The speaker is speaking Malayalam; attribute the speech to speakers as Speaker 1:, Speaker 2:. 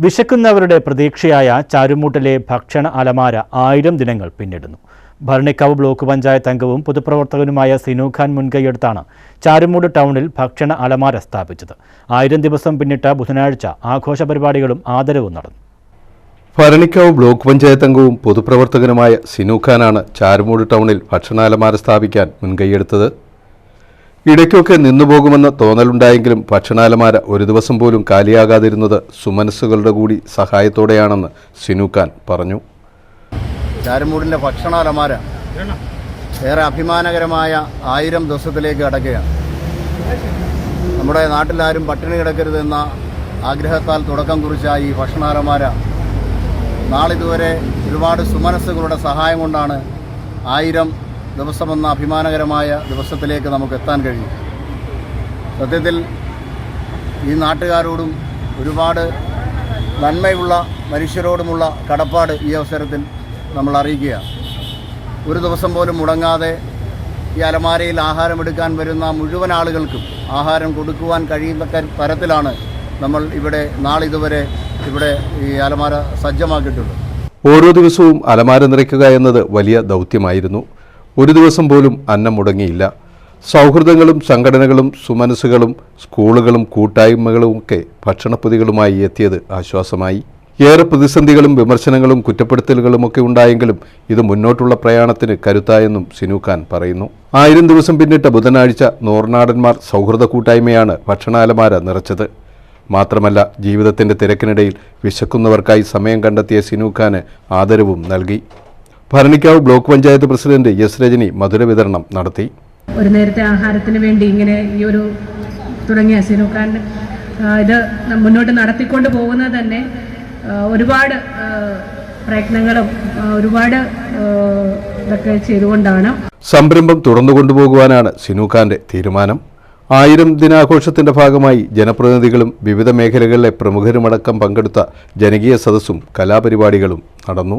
Speaker 1: വിശക്കുന്നവരുടെ പ്രതീക്ഷയായ ചാരുമൂട്ടിലെ ഭക്ഷണ അലമാര ആയിരം ദിനങ്ങൾ പിന്നിടുന്നു. ഭരണിക്കാവ് ബ്ലോക്ക് പഞ്ചായത്ത് അംഗവും പൊതുപ്രവർത്തകനുമായ സിനു ഖാൻ മുൻകൈയെടുത്താണ് ചാരുമൂട് ടൗണിൽ ഭക്ഷണ അലമാര സ്ഥാപിച്ചത്. ആയിരം ദിവസം പിന്നിട്ട ബുധനാഴ്ച ആഘോഷ പരിപാടികളും ആദരവും നടന്നു.
Speaker 2: ഭരണിക്കാവ് ബ്ലോക്ക് പഞ്ചായത്ത് അംഗവും പൊതുപ്രവർത്തകനുമായ സിനു ഖാനാണ് ചാരുമൂട് ടൗണിൽ ഭക്ഷണാലമാര സ്ഥാപിക്കാൻ മുൻകൈയെടുത്തത്. ഇടയ്ക്കൊക്കെ നിന്നുപോകുമെന്ന തോന്നലുണ്ടായെങ്കിലും ഭക്ഷണാലമാര ഒരു ദിവസം പോലും കാലിയാകാതിരുന്നത് സുമനസ്സുകളുടെ കൂടി സഹായത്തോടെയാണെന്ന് സിനു ഖാൻ പറഞ്ഞു.
Speaker 3: ചാരുമൂടിന്റെ ഭക്ഷണാലമാര ഏറെ അഭിമാനകരമായ ആയിരം ദിവസത്തിലേക്ക് കടക്കുകയാണ്. നമ്മുടെ നാട്ടിലാരും പട്ടിണി കിടക്കരുതെന്ന ആഗ്രഹത്താൽ തുടക്കം കുറിച്ച ഈ ഭക്ഷണാലമാര നാളിതുവരെ ഒരുപാട് സുമനസ്സുകളുടെ സഹായം കൊണ്ടാണ് ആയിരം ദിവസമെന്ന അഭിമാനകരമായ ദിവസത്തിലേക്ക് നമുക്ക് എത്താൻ കഴിയും സത്യത്തിൽ ഈ നാട്ടുകാരോടും ഒരുപാട് നന്മയുള്ള മനുഷ്യരോടുമുള്ള കടപ്പാട് ഈ അവസരത്തിൽ നമ്മൾ അറിയിക്കുക. ഒരു ദിവസം പോലും മുടങ്ങാതെ ഈ അലമാരയിൽ ആഹാരം എടുക്കാൻ വരുന്ന മുഴുവൻ ആളുകൾക്കും ആഹാരം കൊടുക്കുവാൻ കഴിയുന്ന തരത്തിലാണ് നമ്മൾ ഇവിടെ നാളിതുവരെ ഇവിടെ ഈ അലമാര സജ്ജമാക്കിയിട്ടുള്ളത്.
Speaker 2: ഓരോ ദിവസവും അലമാര നിറയ്ക്കുക എന്നത് വലിയ ദൗത്യമായിരുന്നു. ഒരു ദിവസം പോലും അന്നം മുടങ്ങിയില്ല. സൗഹൃദങ്ങളും സംഘടനകളും സുമനസ്സുകളും സ്കൂളുകളും കൂട്ടായ്മകളും ഒക്കെ ഭക്ഷണപ്പൊതികളുമായി എത്തിയത് ആശ്വാസമായി. ഏറെ പ്രതിസന്ധികളും വിമർശനങ്ങളും കുറ്റപ്പെടുത്തലുകളും ഒക്കെ ഉണ്ടായെങ്കിലും ഇത് മുന്നോട്ടുള്ള പ്രയാണത്തിന് കരുത്തായെന്നും സിനുഖാൻ പറയുന്നു. ആയിരം ദിവസം പിന്നിട്ട ബുധനാഴ്ച നോർനാടന്മാർ സൗഹൃദ കൂട്ടായ്മയാണ് ഭക്ഷണാലമാര നിറച്ചത്. മാത്രമല്ല ജീവിതത്തിന്റെ തിരക്കിനിടയിൽ വിശക്കുന്നവർക്കായി സമയം കണ്ടെത്തിയ സിനുഖാന് ആദരവും നൽകി. Bharanikkavu block panchayat president S Rajani മധുര വിതരണം നടത്തി.
Speaker 4: ഒരു നേരത്തെ ആഹാരത്തിന് വേണ്ടി ഇങ്ങനെ ഈ ഒരു തുടങ്ങിയ സിനുക്കാൻ ഇത് മുന്നോട്ട് നടത്തിക്കൊണ്ട് പോകുന്നത് തന്നെ ഒരുപാട് പ്രയത്നങ്ങളും ഒരുപാട് ഇതൊക്കെ ചെയ്തുകൊണ്ടാണ്.
Speaker 2: സംരംഭം തുറന്നു കൊണ്ടുപോകുവാനാണ് സിനുഖാന്റെ തീരുമാനം. ആയിരം ദിനാഘോഷത്തിന്റെ ഭാഗമായി ജനപ്രതിനിധികളും വിവിധ മേഖലകളിലെ പ്രമുഖരുമടക്കം പങ്കെടുത്ത ജനകീയ സദസ്സും കലാപരിപാടികളും നടന്നു.